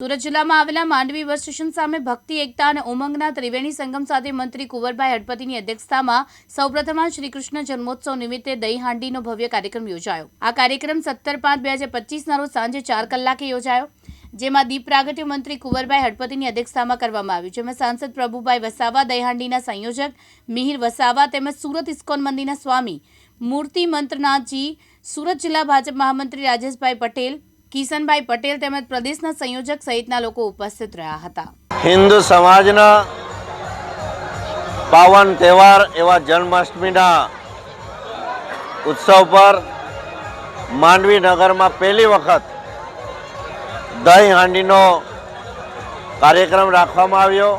સુરત જિલ્લામાં આવેલા Mandvi bus station સામે ભક્તિ, એકતા અને ઉમંગના ત્રિવેણી સંગમ સાથે મંત્રી કુંવરભાઈ હડપતિની અધ્યક્ષતામાં સૌપ્રથમ શ્રી કૃષ્ણ જન્મોત્સવ નિમિત્તે દહીહાંડીનો ભવ્ય કાર્યક્રમ યોજાયો. આ કાર્યક્રમ સત્તર પાંચ બે હજાર પચીસના રોજ સાંજે ચાર કલાકે યોજાયો. જેમાં દીપ પ્રાગટ્ય મંત્રી કુંવરભાઈ હડપતિની અધ્યક્ષતામાં કરવામાં આવ્યું. જેમાં સાંસદ પ્રભુભાઈ વસાવા દહીહાંડીના સંયોજક મિહિર વસાવા તેમજ સુરત ઇસ્કોન મંદિરના સ્વામી મૂર્તિ મંત્રનાથજી, સુરત જિલ્લા ભાજપ મહામંત્રી રાજેશભાઈ પટેલ કિશનભાઈ પટેલ તેમજ પ્રદેશના સંયોજક સહિતના લોકો ઉપસ્થિત રહ્યા હતા. હિન્દુ સમાજના પાવન તહેવાર એવા જન્માષ્ટમીના ઉત્સવ પર માંડવી નગરમાં પહેલી વખત દહીં હાંડીનો કાર્યક્રમ રાખવામાં આવ્યો.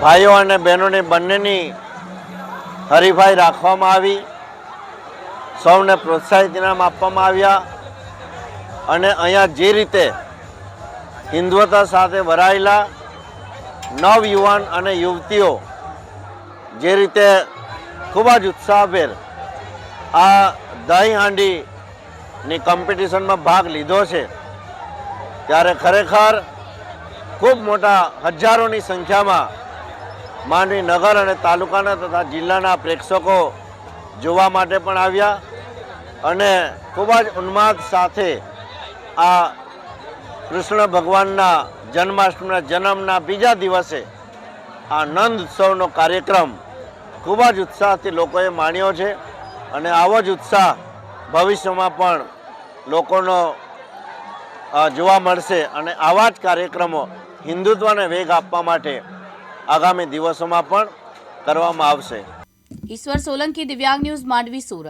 ભાઈઓ અને બહેનોની બંનેની હરીફાઈ રાખવામાં આવી. સૌને પ્રોત્સાહિત ઇનામ આપવામાં આવ્યા. અને અહીંયા જે રીતે હિન્દુત્વ સાથે ભરાયેલા નવયુવાન અને યુવતીઓ જે રીતે ખૂબ જ ઉત્સાહભેર આ દહીં હાંડીની કોમ્પિટિશનમાં ભાગ લીધો છે, ત્યારે ખરેખર ખૂબ મોટા હજારોની સંખ્યામાં માંડવી નગર અને તાલુકાના તથા જિલ્લાના પ્રેક્ષકો જોવા માટે પણ આવ્યા અને ખૂબ જ ઉન્માદ સાથે આ કૃષ્ણ ભગવાનના જન્માષ્ટમીના જન્મના બીજા દિવસે આ નંદ ઉત્સવનો કાર્યક્રમ ખૂબ જ ઉત્સાહથી લોકોએ માણ્યો છે અને આવો જ ઉત્સાહ ભવિષ્યમાં પણ લોકોનો જોવા મળશે અને આવા જ કાર્યક્રમો હિન્દુત્વને વેગ આપવા માટે આગામી દિવસોમાં પણ કરવામાં આવશે. ઈશ્વર સોલંકી દિવ્યાંગ ન્યૂઝ માંડવી, સુરત.